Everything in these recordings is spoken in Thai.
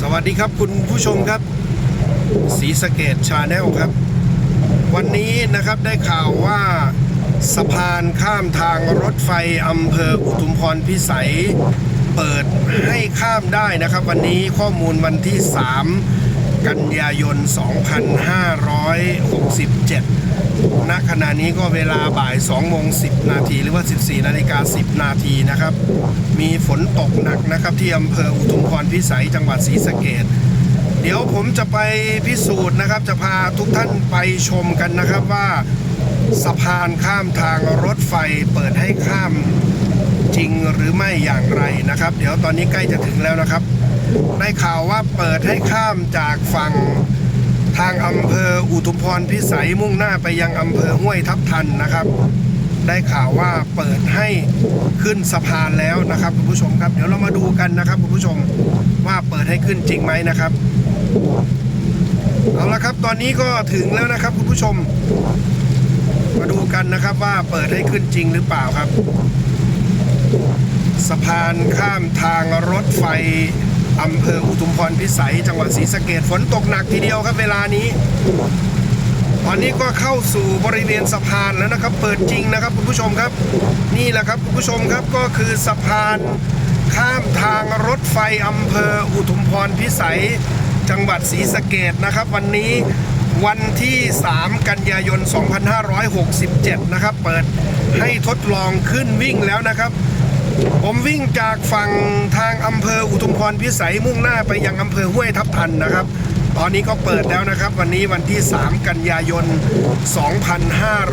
สวัสดีครับคุณผู้ชมครับสีสเกตชาแนลครับ วันนี้นะครับได้ข่าวว่าสะพานข้ามทางรถไฟอำเภออุทุมพรพิสัย เปิดให้ข้ามได้นะครับ วันนี้ข้อมูลวันที่ 3 กันยายน 2567 ณ ขณะนี้ก็เวลาบ่าย2โมง10 นาทีหรือว่า 14 นาฬิกา 10 นาทีนะครับ มีฝนตกหนักนะครับ ที่อำเภออุทุมพรพิสัยจังหวัดศรีสะเกดเดี๋ยวผมจะไปพิสูจน์นะครับ จะพาทุกท่านไปชมกันนะครับว่าสะพานข้ามทางรถไฟเปิดให้ข้ามจริงหรือไม่อย่างไรนะครับ เดี๋ยวตอนนี้ใกล้จะถึงแล้วนะครับ ได้ข่าวว่าเปิดให้ข้ามจากฝั่งทางอำเภออุทุมพรพิสัยมุ่งหน้าไปยังอำเภอห้วยทับทันนะครับ ได้ข่าวว่าเปิดให้ขึ้นสะพานแล้วนะครับคุณผู้ชมครับ เดี๋ยวเรามาดูกันนะครับคุณผู้ชมว่าเปิดให้ขึ้นจริงไหมนะครับเอาละครับตอนนี้ก็ถึงแล้วนะครับคุณผู้ชม มาดูกันนะครับว่าเปิดให้ขึ้นจริงหรือเปล่าครับ สะพานข้ามทางรถไฟ อำเภออุทุมพรพิสัย จังหวัดศรีสะเกดฝนตกหนักทีเดียวครับเวลานี้ ตอนนี้ก็เข้าสู่บริเวณสะพานแล้วนะครับ เปิดจริงนะครับคุณผู้ชมครับ นี่แหละครับคุณผู้ชมครับก็คือสะพานข้ามทางรถไฟอำเภออุทุมพรพิสัย จังหวัดศรีสะเกดนะครับ วันนี้วันที่ 3 กันยายน 2567 นะครับ เปิดให้ทดลองขึ้นวิ่งแล้วนะครับ ผมวิ่งจากฝั่งทางอำเภออุทุมพรพิสัยมุ่งหน้าไปยังอำเภอห้วยทับทันนะครับ ตอนนี้ก็เปิดแล้วนะครับ วันนี้วันที่ 3 กันยายน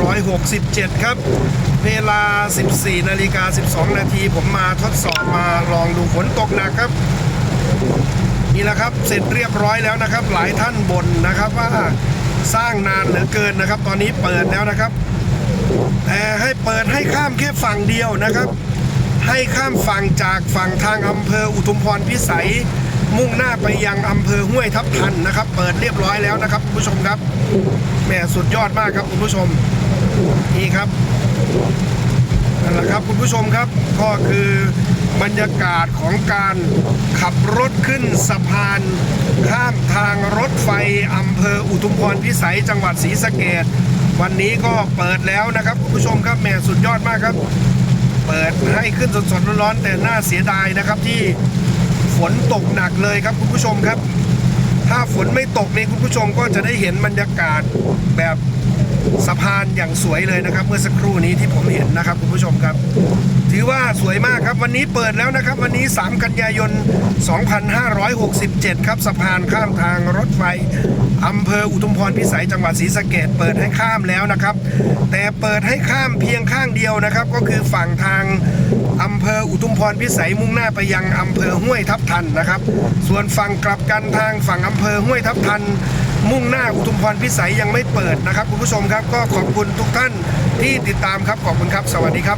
2567 ครับ เวลา 14นาฬิกา12 นาทีผมมาทดสอบมาลองดูฝนตกหนักครับนี่แหละครับเสร็จเรียบร้อยแล้วนะครับ หลายท่านบ่นนะครับว่าสร้างนานเหลือเกินนะครับ ตอนนี้เปิดแล้วนะครับ แต่ให้เปิดให้ข้ามแค่ฝั่งเดียวนะครับ ให้ข้ามฝั่งจากฝั่งทางอำเภออุทุมพรพิสัย มุ่งหน้าไปยังอำเภอห้วยทับทันนะครับ เปิดเรียบร้อยแล้วนะครับคุณผู้ชมครับแหม่สุดยอดมากครับคุณผู้ชมนี่ครับนั่นแหละครับคุณผู้ชมครับก็คือบรรยากาศของการขับรถขึ้นสะพานข้ามทางรถไฟอำเภออุทุมพรพิสัยจังหวัดศรีสะเกดวันนี้ก็เปิดแล้วนะครับคุณผู้ชมครับแหม่สุดยอดมากครับ เปิดให้ขึ้นสดๆร้อนๆแต่น่าเสียดายนะครับที่ฝนตกหนักเลยครับคุณผู้ชมครับ ถ้าฝนไม่ตกนี่คุณผู้ชมก็จะได้เห็นบรรยากาศแบบ สะพานอย่างสวยเลยนะครับ เมื่อสักครู่นี้ที่ผมเห็นนะครับคุณผู้ชมครับ ถือว่าสวยมากครับวันนี้เปิดแล้วนะครับ วันนี้ 3 กันยายน 2567 ครับสะพานข้ามทางรถไฟอำเภออุทุมพรพิสัยจังหวัดศรีสะเกดเปิดให้ข้ามแล้วนะครับ แต่เปิดให้ข้ามเพียงข้างเดียวนะครับ ก็คือฝั่งทางอำเภออุทุมพรพิสัยมุ่งหน้าไปยังอำเภอห้วยทับทันนะครับ ส่วนฝั่งกลับกันทางฝั่งอำเภอห้วยทับทัน มุ่งหน้าอุทุมพรพิสัยยังไม่เปิดนะครับคุณผู้ชมครับ ก็ขอบคุณทุกท่านที่ติดตามครับขอบคุณครับ สวัสดีครับ